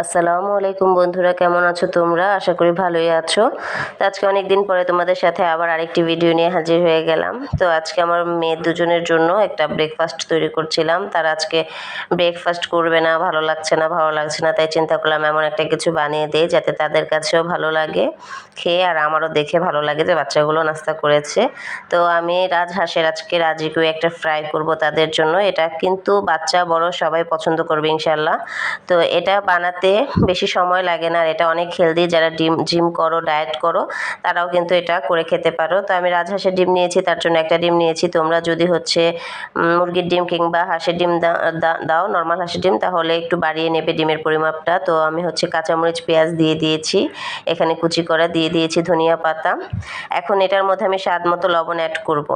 আসসালামু আলাইকুম বন্ধুরা, কেমন আছো তোমরা? আশা করি ভালোই আছো। তো আজকে অনেক দিন পরে তোমাদের সাথে আবার আরেকটি ভিডিও নিয়ে হাজির হয়ে গেলাম। তো আজকে আমার মেয়ে দুজনের জন্য একটা ব্রেকফাস্ট তৈরি করছিলাম। তারা আজকে ব্রেকফাস্ট করবে না, ভালো লাগছে না, ভালো লাগছে না, তাই চিন্তা করলাম এমন একটা কিছু বানিয়ে দেই যাতে তাদের কাছেও ভালো লাগে, খেয়ে আর আমারও দেখে ভালো লাগে যে বাচ্চাগুলো নাস্তা করেছে। তো আমি রাজহাঁসের আজকে রাজিকেও একটা ফ্রাই করব তাদের জন্য। এটা কিন্তু বাচ্চা বড় সবাই পছন্দ করবে ইনশাল্লাহ তো এটা বানাতে বেশি সময় লাগে না আর এটা অনেক হেলদি যারা ডিম জিম করো ডায়েট করো, তারাও কিন্তু এটা করে খেতে পারো। তো আমি রাজহাঁসের ডিম নিয়েছি, তার জন্য একটা ডিম নিয়েছি। তোমরা যদি হচ্ছে মুরগির ডিম কিংবা হাঁসের ডিম দাও নর্মাল হাঁসের ডিম, তাহলে একটু বাড়িয়ে নেবে ডিমের পরিমাপটা। তো আমি হচ্ছে কাঁচামরিচ, পেঁয়াজ দিয়ে দিয়েছি। এখানে কুচি করা দিয়ে দিয়েছি ধনিয়া পাতা। এখন এটার মধ্যে আমি স্বাদ মতো লবণ অ্যাড করব।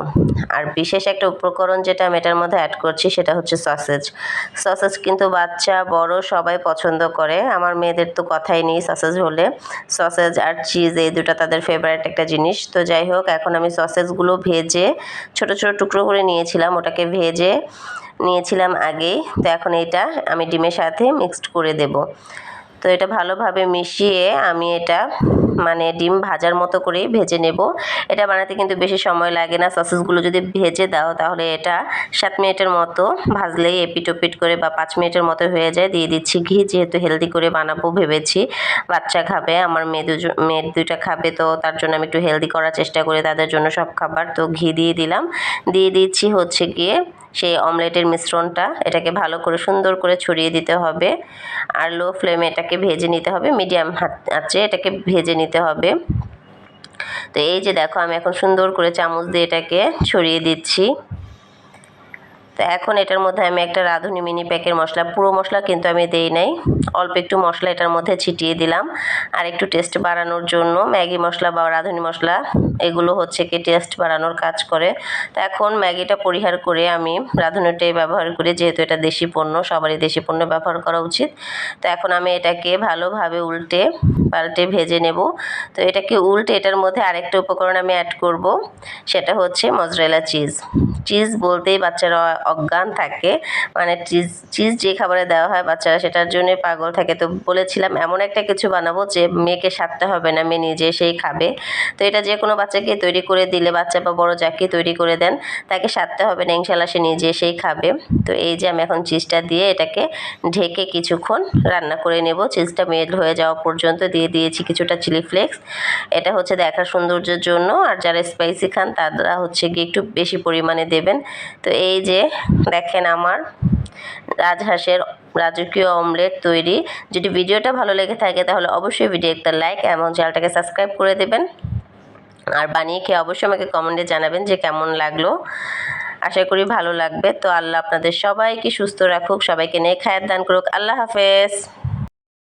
আর বিশেষ একটা উপকরণ যেটা আমি এটার মধ্যে অ্যাড করছি, সেটা হচ্ছে সসেজ সসেজ কিন্তু বাচ্চা, বড় সবাই পছন্দ করে। আমার মেয়েদের তো কথাই নেই সসেজ হলে। সসেজ আর চিজ এই দুটা তাদের ফেভারিট একটা জিনিস। তো যাই হোক, এখন আমি সসেজগুলো ভেজে ছোট ছোট টুকরো করে নিয়েছিলাম, ওটাকে ভেজে নিয়েছিলাম আগেই। তো এখন এটা আমি ডিমের সাথে মিক্সড করে দেব। তো এটা ভালোভাবে মিশিয়ে আমি এটা মানে ডিম ভাজার মতো করেই ভেজে নেব। এটা বানাতে কিন্তু বেশি সময় লাগে না। সসেসগুলো যদি ভেজে দাও, তাহলে এটা সাত মিনিটের মতো ভাজলেই এপিট ওপিট করে বা পাঁচ মিনিটের মতো হয়ে যায়। দিয়ে দিচ্ছি ঘি, যেহেতু হেলদি করে বানাবো ভেবেছি। বাচ্চা খাবে, আমার মেয়ে দুজন, মেয়ে দুইটা খাবে, তো তার জন্য আমি একটু হেলদি করার চেষ্টা করি, তাদের জন্য সব খাবার। তো ঘি দিয়ে দিলাম। দিয়ে দিচ্ছি হচ্ছে গিয়ে সেই অমলেটের মিশ্রণটা। এটাকে ভালো করে সুন্দর করে ছড়িয়ে দিতে হবে। আর লো ফ্লেমে এটাকে ভেজে নিতে হবে। মিডিয়াম হাত আছে, এটাকে ভেজে নিতে হবে। তো এই যে দেখো আমি এখন সুন্দর করে চামচ দিয়ে এটাকে ছড়িয়ে দিচ্ছি। তো এখন এটার মধ্যে আমি একটা রাঁধুনি মিনি প্যাকের মশলা, পুরো মশলা কিন্তু আমি দেই নাই। অল্প একটু মশলা এটার মধ্যে ছিটিয়ে দিলাম। আর একটু টেস্ট বাড়ানোর জন্য ম্যাগি মশলা বা রাঁধুনি মশলা, এগুলো হচ্ছে কি টেস্ট বাড়ানোর কাজ করে। তো এখন ম্যাগিটা পরিহার করে আমি রাঁধুনিটাই ব্যবহার করি, যেহেতু এটা দেশি পণ্য, সবারই দেশি পণ্য ব্যবহার করা উচিত। তো এখন আমি এটাকে ভালোভাবে উল্টে পাল্টে ভেজে নেব। তো এটাকে উল্টে এটার মধ্যে আরেকটা উপকরণ আমি অ্যাড করব, সেটা হচ্ছে মজরেলা চিজ চিজ বলতেই বাচ্চারা অজ্ঞান থাকে। মানে চিজ চিজ যে খাবারে দেওয়া হয় বাচ্চারা সেটার জন্য পাগল থাকে। তো বলেছিলাম, এমন একটা কিছু বানাবো যে মেয়েকে সারতে হবে না, মেয়ে নিজে সেই খাবে। তো এটা যে কোনো বাচ্চাকে তৈরি করে দিলে, বাচ্চা বা বড় যাকে তৈরি করে দেন, তাকে সারতে হবে না ইনশাল্লাহ সে নিজে সেই খাবে। তো এই যে আমি এখন চিজটা দিয়ে এটাকে ঢেকে কিছুক্ষণ রান্না করে নেব। চিজটা মেল্ট হয়ে যাওয়া পর্যন্ত দিয়ে দিয়েছি কিছুটা চিলি ফ্লেক্স এটা হচ্ছে দেখার সৌন্দর্যের জন্য। আর যারা স্পাইসি খান, তারা হচ্ছে গিয়ে একটু বেশি পরিমাণে দেবেন। তো এই যে দেখেন আমার রাজহাঁসের রাজকীয় অমলেট তৈরি। যদি ভিডিওটা ভালো লেগে থাকে, তাহলে অবশ্যই ভিডিও একটা লাইক এবং চ্যানেলটাকে সাবস্ক্রাইব করে দেবেন। আর বানিয়ে খেয়ে অবশ্যই আমাকে কমেন্টে জানাবেন যে কেমন লাগল। আশা করি ভালো লাগবে। তো আল্লাহ আপনাদের সবাইকে সুস্থ রাখুক, সবাইকে নিয়ে খায়ের দান করুক। আল্লাহ হাফেজ।